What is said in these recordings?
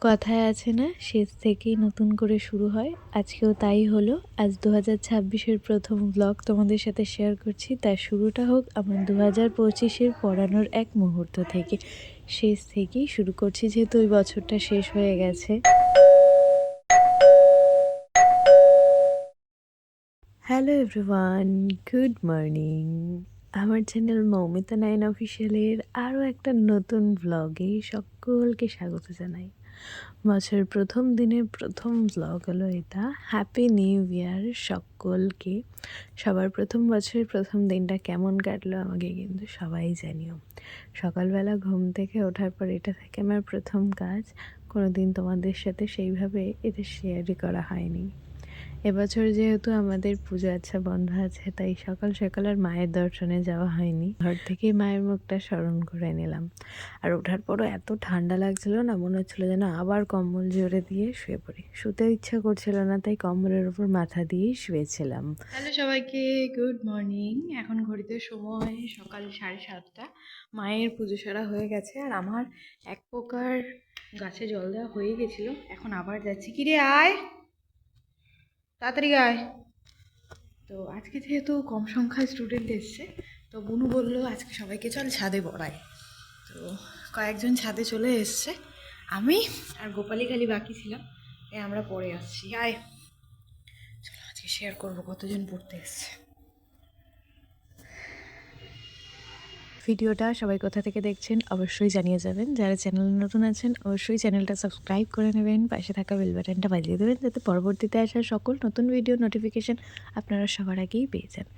কথায় আছে না, শেষ থেকেই নতুন করে শুরু হয়। আজকেও তাই হলো। আজ দু হাজার ছাব্বিশের প্রথম ব্লগ তোমাদের সাথে শেয়ার করছি। তার শুরুটা হোক আমার দু হাজার পঁচিশের পড়ানোর এক মুহূর্ত থেকে। শেষ থেকেই শুরু করছি, যেহেতু ওই বছরটা শেষ হয়ে গেছে। হ্যালো এভরিওয়ান গুড মর্নিং আমার চ্যানেল মৌমিতা নাইন অফিসিয়ালের আরও একটা নতুন ব্লগে সকলকে স্বাগত জানাই। বছরের প্রথম দিনের প্রথম ব্লগ হলো এটা। হ্যাপি নিউ ইয়ার সকলকে। সবার প্রথম বছরের প্রথম দিনটা কেমন কাটলো আমাকে কিন্তু সবাই জানিও। সকালবেলা ঘুম থেকে ওঠার পর এটা থাকে আমার প্রথম কাজ। কোনো দিন তোমাদের সাথে সেইভাবে এটা শেয়ারই করা হয়নি। এবছর যেহেতু আমাদের পুজো আচ্ছা বন্ধ আছে, তাই সকাল সকাল আর মায়ের দর্শনে যাওয়া হয়নি। ঘর থেকেই মায়ের মুখটা স্মরণ করে নিলাম। আর ওঠার পরও এত ঠান্ডা লাগছিল না, মনে হচ্ছিল যেন আবার কম্বল জোরে দিয়ে শুয়ে পড়ি। শুতে ইচ্ছা করছিল না, তাই কম্বলের উপর মাথা দিয়েই শুয়েছিলাম। হ্যালো সবাইকে, গুড মর্নিং। এখন ঘড়িতে সময় সকাল সাড়ে সাতটা। মায়ের পুজো সারা হয়ে গেছে, আর আমার এক প্রকার গাছে জল দেওয়া হয়ে গেছিল। এখন আবার যাচ্ছি। কিরে আয়! তাড়াতাড়ি গায় তো আজকে যেহেতু কম সংখ্যায় স্টুডেন্ট এসছে, তো বুনু বলল, আজকে সবাইকে চল ছাদে পড়ায় তো কয়েকজন ছাদে চলে এসছে। আমি আর গোপালী খালি বাকি ছিলাম, তাই আমরা পড়ে আসছি। আয়। চলো আজকে শেয়ার করব কতজন পড়তে এসছে। ভিডিওটা সবাই কোথা থেকে দেখছেন অবশ্যই জানিয়ে যাবেন। যারা চ্যানেলে নতুন আছেন, অবশ্যই চ্যানেলটা সাবস্ক্রাইব করে নেবেন, পাশে থাকা বেল বাটনটা বাজিয়ে দেবেন যাতে পরবর্তীতে আসা সকল নতুন ভিডিও নোটিফিকেশন আপনারা সবার আগেই পেয়ে যান।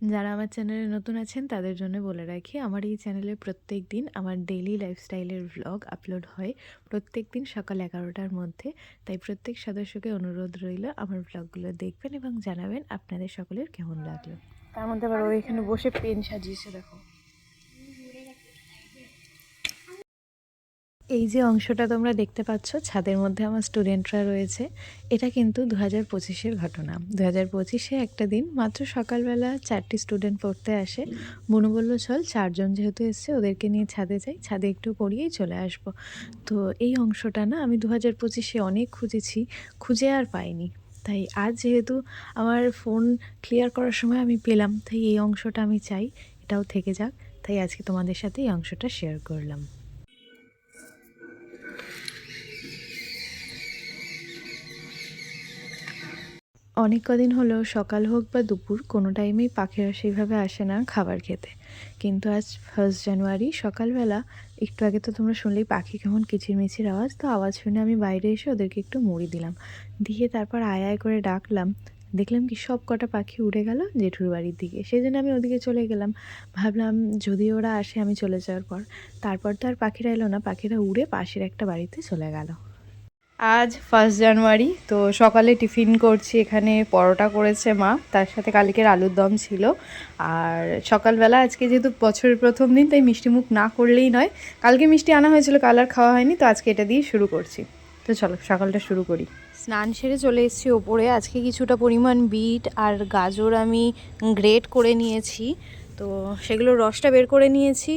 যারা আমার চ্যানেলে নতুন আছেন, তাদের জন্য বলে রাখি, আমার এই চ্যানেলে প্রত্যেক দিন আমার ডেইলি লাইফস্টাইলের ভ্লগ আপলোড হয় প্রত্যেক দিন সকাল এগারোটার মধ্যে। তাই প্রত্যেক সদস্যকে অনুরোধ রইল আমার ভ্লগগুলো দেখবেন এবং জানাবেন আপনাদের সকলের কেমন লাগল। তার মধ্যে আবার ও এখানে বসে পেন সাজিয়েছে, দেখো। এই যে অংশটা তোমরা দেখতে পাচ্ছ, ছাদের মধ্যে আমার স্টুডেন্টরা রয়েছে, এটা কিন্তু দু হাজার পঁচিশের ঘটনা। দু হাজার পঁচিশে একটা দিন মাত্র সকালবেলা চারটি স্টুডেন্ট পড়তে আসে। মনু বলল, চল, চারজন যেহেতু এসছে, ওদেরকে নিয়ে ছাদে যাই, ছাদে একটু পড়িয়েই চলে আসব। তো এই অংশটা না, আমি দু হাজার পঁচিশে অনেক খুঁজেছি, খুঁজে আর পাইনি। তাই আজ যেহেতু আমার ফোন ক্লিয়ার করার সময় আমি পেলাম, তাই এই অংশটা আমি চাই, এটাও থেকে যাক। তাই আজকে তোমাদের সাথে এই অংশটা শেয়ার করলাম। অনেক কদিন হলো, সকাল হোক বা দুপুর, কোনো টাইমেই পাখিরা সেইভাবে আসে না খাবার খেতে। কিন্তু আজ ফার্স্ট জানুয়ারি সকালবেলা, একটু আগে তো তোমরা শুনলেই পাখি কেমন কিচিরমিচির আওয়াজ, তো আওয়াজ শুনে আমি বাইরে এসে ওদেরকে একটু মুড়ি দিলাম। দিয়ে তারপর আয় আয় করে ডাকলাম। দেখলাম কি সব কটা পাখি উড়ে গেল জেঠুর বাড়ির দিকে। সেই জন্য আমি ওদিকে চলে গেলাম। ভাবলাম যদি ওরা আসে আমি চলে যাওয়ার পর। তারপর তো আর পাখিরা এলো না, পাখিরা উড়ে পাশের একটা বাড়িতে চলে গেল। আজ ফার্স্ট জানুয়ারি তো সকালে টিফিন করছি, এখানে পরোটা করেছে মা, তার সাথে কালকের আলুর দম ছিল। আর সকালবেলা আজকে যেহেতু বছরের প্রথম দিন, তাই মিষ্টি মুখ না করলেই নয়। কালকে মিষ্টি আনা হয়েছিল কালার খাওয়া হয়নি, তো আজকে এটা দিয়ে শুরু করছি। তো চলো, সকালটা শুরু করি। স্নান সেরে চলে এসেছি ওপরে। আজকে কিছুটা পরিমাণ বিট আর গাজর আমি গ্রেট করে নিয়েছি। তো সেগুলোর রসটা বের করে নিয়েছি।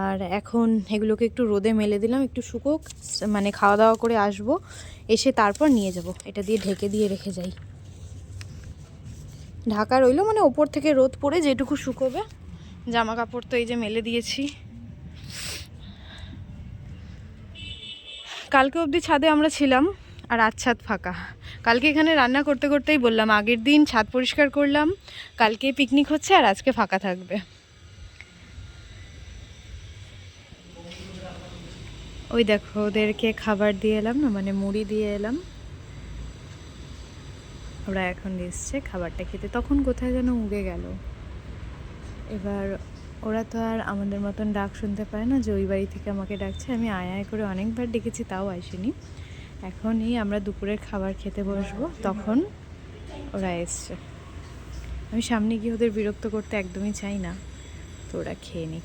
আর এখন এগুলোকে একটু রোদে মেলে দিলাম, একটু শুকোক মানে খাওয়া দাওয়া করে আসব, এসে তারপর নিয়ে যাব। এটা দিয়ে ঢেকে দিয়ে রেখে যাই। ঢাকা রইল মানে ওপর থেকে রোদ পড়ে, যেটুকু শুকোবে। জামা কাপড় তো এই যে মেলে দিয়েছি। কালকে অবধি ছাদে আমরা ছিলাম, আর আজ ছাদ ফাঁকা। কালকে এখানে রান্না করতে করতেই বললাম, আগের দিন ছাদ পরিষ্কার করলাম, কালকে পিকনিক হচ্ছে, আর আজকে ফাঁকা থাকবে। ওই দেখো, ওদেরকে খাবার দিয়ে এলাম না মানে মুড়ি দিয়ে এলাম। ওরা এখন এসছে খাবারটা খেতে। তখন কোথায় যেন উড়ে গেল। এবার ওরা তো আর আমাদের মতন ডাক শুনতে পায় না যে ওই বাড়ি থেকে আমাকে ডাকছে। আমি আয় আয় করে অনেকবার ডেকেছি, তাও আসেনি। এখন এই আমরা দুপুরের খাবার খেতে বসবো। তখন ওরা এসছে। আমি সামনে গিয়ে ওদের বিরক্ত করতে একদমই চাই না। তো ওরা খেয়ে নিক।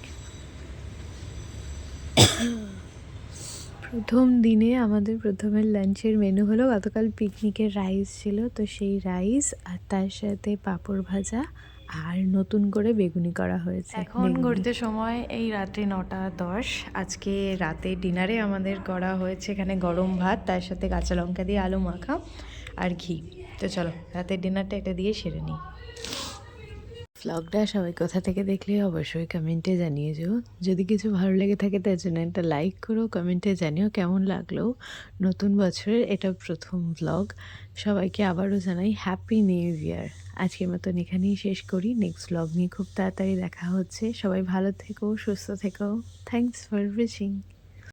প্রথম দিনে আমাদের প্রথমের লাঞ্চের মেনু হলো গতকাল পিকনিকের রাইস ছিল তো সেই রাইস আর তার সাথে পাঁপড় ভাজা আর নতুন করে বেগুনি করা হয়েছে এখন। ঘড়িতে সময় এই রাত্রি নটা দশ আজকে রাতে ডিনারে আমাদের করা হয়েছে এখানে গরম ভাত তার সাথে কাঁচা লঙ্কা দিয়ে আলু মাখা আর ঘি তো চলো রাতের ডিনারটা এটা দিয়ে সেরে নিই ভ্লগটা সবাই কোথা থেকে দেখলে অবশ্যই কমেন্টে জানিয়ে যেও যদি কিছু ভালো লেগে থাকে তার জন্য একটা লাইক করো কমেন্টে জানিও কেমন লাগল নতুন বছরের এটা প্রথম ভ্লগ সবাইকে আবারও জানাই হ্যাপি নিউ ইয়ার আজকের মতন এখানেই শেষ করি। নেক্সট ভ্লগ নিয়ে খুব তাড়াতাড়ি দেখা হচ্ছে। সবাই ভালো থেকো, সুস্থ থেকো। Thanks for watching